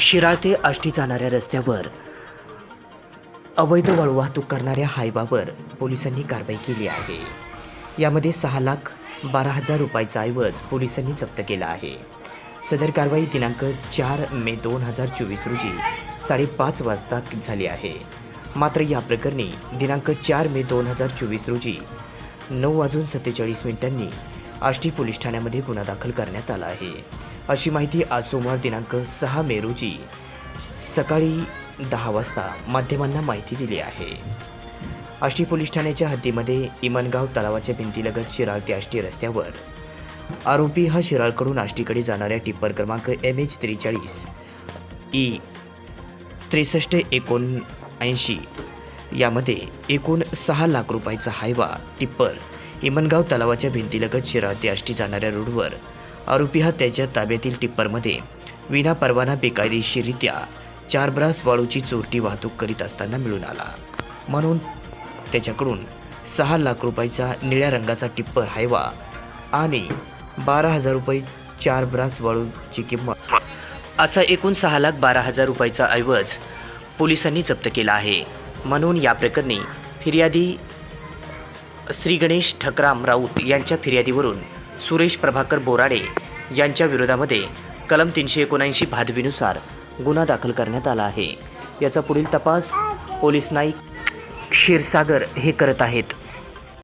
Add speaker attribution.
Speaker 1: शिराळ ते आष्टी जाणाऱ्या रस्त्यावर. अवैध वाळू वाहतूक करणाऱ्या हायवावर पोलिसांनी कारवाई केली आहे. यामध्ये सहा लाख बारा हजार रुपयाचा ऐवज पोलिसांनी जप्त केला आहे. सदर कारवाई दिनांक चार मे दोन हजार चोवीस रोजी साडेपाच वाजता झाली आहे. मात्र या प्रकरणी दिनांक चार मे दोन हजार चोवीस रोजी नऊ वाजून सत्तेचाळीस मिनिटांनी आष्टी पोलीस ठाण्यामध्ये गुन्हा दाखल करण्यात आला आहे. अशी माहिती आज सोमवार दिनांक सहा मे रोजी सकाळी दहा वाजता माध्यमांना माहिती दिली आहे. आष्टी पोलीस ठाण्याच्या हद्दीमध्ये इमनगाव तलावाच्या भिंतीलगत शिराळ ते आष्टी रस्त्यावर आरोपी हा शिराळकडून आष्टीकडे जाणाऱ्या टिप्पर क्रमांक एम एच त्रेचाळीस ई त्रेसष्ट एकोणऐंशी यामध्ये एकूण सहा लाख रुपयाचा हायवा टिप्पर इमनगाव तलावाच्या भिंतीलगत शिराळ ते आष्टी जाणाऱ्या रोडवर आरोपी हा त्याच्या ताब्यातील टिप्परमध्ये. विना परवाना बेकायदेशीररित्या चार ब्रास वाळूची चोरटी वाहतूक करीत असताना मिळून आला. म्हणून त्याच्याकडून सहा लाख रुपयाचा निळ्या रंगाचा टिप्पर हायवा आणि बारा हजार रुपये चार ब्रास वाळूची किंमत. असा एकूण सहा लाख बारा हजार रुपयाचा ऐवज पोलिसांनी जप्त केला आहे. म्हणून या प्रकरणी फिर्यादी श्री गणेश ठकराम राऊत यांच्या फिर्यादीवरून सुरेश प्रभाकर बोराडे यांच्या विरोधामध्ये कलम तीनशे एकोणऐंशी भादवीनुसार गुन्हा दाखल करण्यात आला आहे. याचा पुढील तपास पोलीस नाईक क्षीरसागर हे करत आहेत.